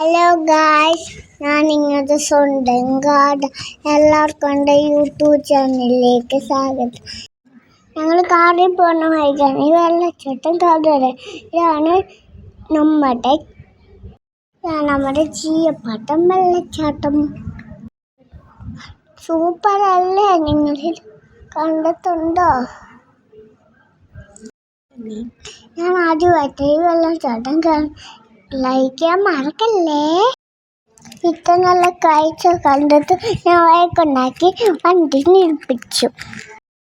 Hello guys ഞാൻ ഇങ്ങനത്തെ സ്വന്തം കാട് എല്ലാവർക്കും എന്റെ യൂട്യൂബ് ചാനലിലേക്ക് സ്വാഗതം. ഞങ്ങൾ കാറിൽ പോകുന്ന വഴിക്കാണ്. ഈ വെള്ളച്ചാട്ടം കാണുന്നത് ഇതാണ് നമ്മുടെ നമ്മുടെ ചീയപ്പാട്ടം വെള്ളച്ചാട്ടം. സൂപ്പറല്ലേ നിങ്ങൾ കണ്ടിട്ടുണ്ടോ? ഞാൻ ആദ്യമായിട്ട് ഈ വെള്ളച്ചാട്ടം ലൈക്ക് ചെയ്യാൻ മറക്കല്ലേ? ഇത്ര നല്ല കാഴ്ച കണ്ടത് ഞാൻ വഴക്കുണ്ടാക്കി വണ്ടി നിൽപ്പിച്ചു.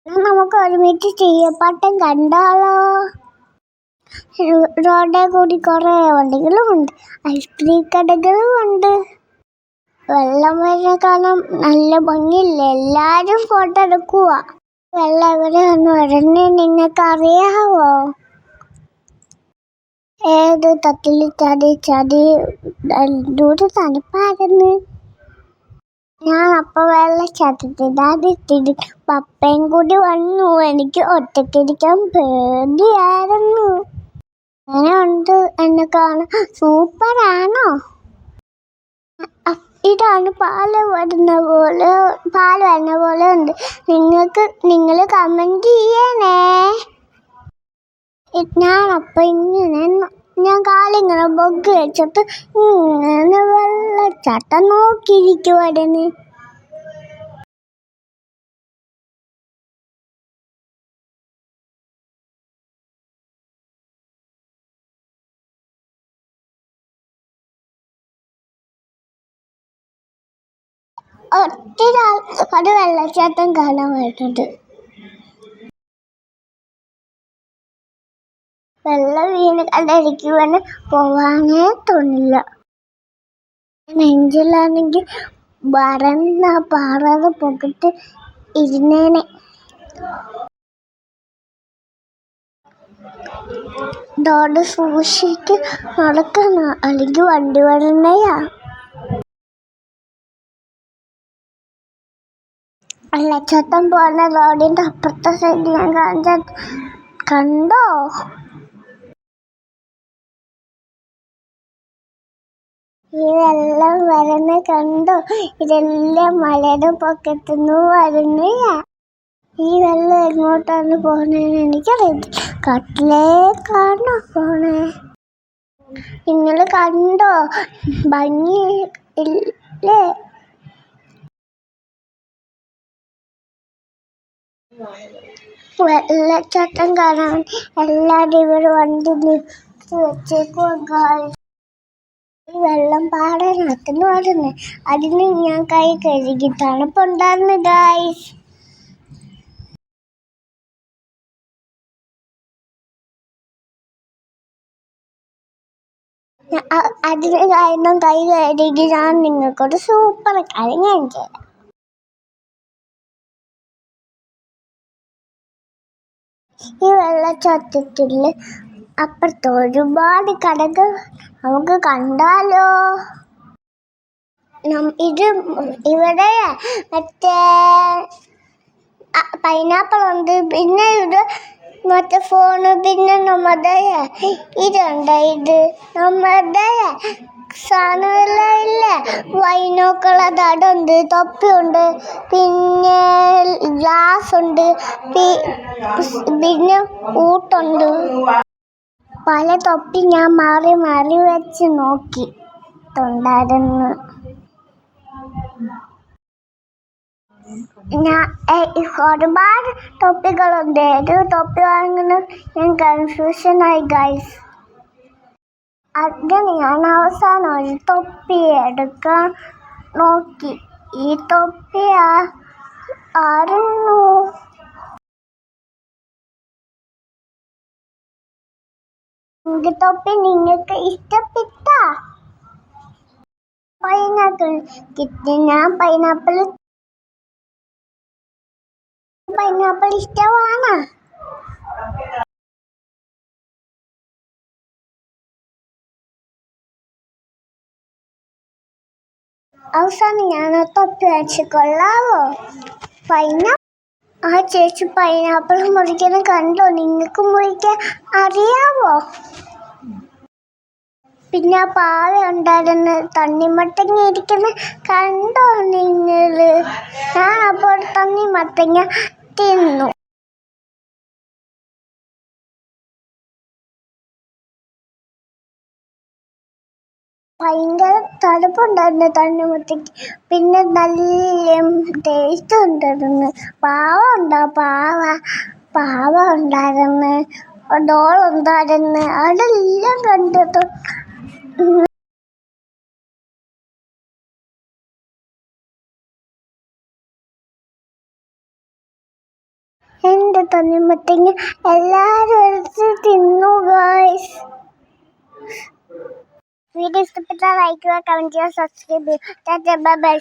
എന്നാ നമുക്ക് ഒരുമിച്ച് ചെയ്യപ്പാട്ടം കണ്ടാലോ? റോഡിൽ കൂടി കുറേ വണ്ടികളും ഉണ്ട്. ഐസ്ക്രീം കടകളും ഉണ്ട്. വെള്ളം വരുന്ന കാണാൻ നല്ല ഭംഗിയില്ലേ? എല്ലാവരും ഫോട്ടോ എടുക്കുക വെള്ളം എവിടെ ഒന്ന് വരണേ നിങ്ങൾക്ക് അറിയാവോ ഏത് തട്ടിൽ ചാടി ചാടി ദൂരെ തണുപ്പായിരുന്നു. ഞാൻ അപ്പോൾ അപ്പൊ വെള്ളച്ചാട്ടത്തിനാടിത്തിരി പപ്പയും കൂടി വന്നു. എനിക്ക് ഒറ്റക്കിരിക്കാൻ പേടിയായിരുന്നു. അങ്ങനെ ഉണ്ട് എന്നെ കാണാൻ സൂപ്പറാണോ? ഇതാണ് പാൽ വരുന്ന പോലെ പാൽ വരുന്ന പോലെ ഉണ്ട്. നിങ്ങൾക്ക് നിങ്ങൾ കമന്റ് ചെയ്യണേ. ഞാൻ അപ്പം ഇങ്ങനെ ഞാൻ കാലിങ്ങനെ ബൊഗ് വെച്ചിട്ട് ഇങ്ങനെ വെള്ളച്ചാട്ടം നോക്കിയിരിക്കുവായിരുന്നു. ഒറ്റ ഒരു വെള്ളച്ചാട്ടം കാണാൻ വരുന്നുണ്ട് വെള്ളം വീണ് കണ്ടിരിക്കുവാന് പോവാനേ തോന്നില്ല. നെഞ്ചിലാണെങ്കിൽ വരന്ന പാറത് പൊക്കിട്ട് ഇരുന്നേനെ. ഡോട് സൂക്ഷിക്ക് നടക്കണ. അല്ലെങ്കിൽ വണ്ടി വരണയാ വെള്ളച്ചാട്ടം പോലെ റോഡിന്റെ അപ്പുറത്തെ സൈഡ് ഞാൻ കാണിച്ച കണ്ടോ? വെള്ളം വരുന്ന കണ്ടോ. ഇതെല്ലാം മലയുടെ പൊക്കത്തുനിന്ന് വരുന്നയാ ഈ വെള്ളം എങ്ങോട്ടാണ് പോണേന്ന് കട്ടിലേ കാണോ പോണേ? നിങ്ങൾ കണ്ടോ? ഭംഗി ഇല്ലേ? വെള്ളച്ചാട്ടം കാണാൻ എല്ലാവരും ഇവിടെ വണ്ടി ഈ വെള്ളം പാടെ നടക്കുന്നു പറഞ്ഞു അതിന് ഞാൻ കൈ കഴുകി തണുപ്പുണ്ടായിരുന്നു ഗായ്സ് അതിന് കാരണം കൈ കഴുകി ഞാൻ നിങ്ങൾക്കൊരു സൂപ്പർ കാര്യം ഞാൻ ചെയ്യാം. ഈ വെള്ളച്ചാട്ടത്തിൽ അപ്പുറത്ത് ഒരുപാട് കടകൾ നമുക്ക് കണ്ടാലോ? ഇത് ഇവിടെ മറ്റേ പൈനാപ്പിൾ ഉണ്ട്. പിന്നെ ഇത് മറ്റേ ഫോണ് പിന്നെ നമ്മുടെ ഇതുണ്ട്. ഇത് നമ്മുടെ സാധനമെല്ലാം ഇല്ലേ? വൈനോക്കുള്ള തടുണ്ട് തൊപ്പിയുണ്ട് പിന്നെ ഗ്ലാസ് ഉണ്ട് പിന്നെ ഊട്ടുണ്ട്. പല തൊപ്പി ഞാൻ മാറി മാറി വെച്ച് നോക്കി. തൊണ്ടായിരുന്നു. ഒരുപാട് തൊപ്പികളുണ്ട്. ഏത് തൊപ്പി വാങ്ങണം ഞാൻ കൺഫ്യൂഷനായി ഗൈസ് അതിന് ഞാൻ അവസാനം ഒരു തൊപ്പി എടുക്കാൻ നോക്കി. ഈ തൊപ്പി ആയിരുന്നു തൊപ്പി നിങ്ങൾക്ക് ഇഷ്ടപ്പെട്ട പൈനാപ്പിൾ കിട്ടി ഞാൻ പൈനാപ്പിൾ പൈനാപ്പിൾ ഇഷ്ടമാണ് അവസാനം ഞാൻ തൊപ്പി വെച്ച് കൊള്ളാവോ പൈനാപ്പിൾ ആ ചേച്ചി പൈനാപ്പിൾ മുറിക്കുന്നത് കണ്ടോ? നിങ്ങൾക്ക് മുറിക്കാൻ അറിയാവോ? പിന്നെ ആ പാവ ഉണ്ടായിരുന്നു തണ്ണിമത്തങ്ങ ഇരിക്കുന്ന കണ്ടോ നിങ്ങൾ? ഞാൻ അപ്പോൾ തണ്ണിമത്തങ്ങ തിന്നു. ഭയങ്കര തണുപ്പുണ്ടായിരുന്നു തണ്ണിമത്തയ്ക്ക് പിന്നെ നല്ല ടേസ്റ്റ് ഉണ്ടായിരുന്നു. പാവ ഉണ്ടോ പാവ പാവ ഉണ്ടായിരുന്നു. ഡോൾ ഉണ്ടായിരുന്നു. അതെല്ലാം കണ്ടത്. എന്റെ തണ്ണിമത്തങ്ങ എല്ലാരും തിന്നു ഗായ്സ് വീഡിയോ ഇഷ്ടപ്പെട്ടാൽ ലൈക്ക് ചെയ്യുക കമന്റ് ചെയ്യുക സബ്സ്ക്രൈബ് ചെയ്യുക. ബൈ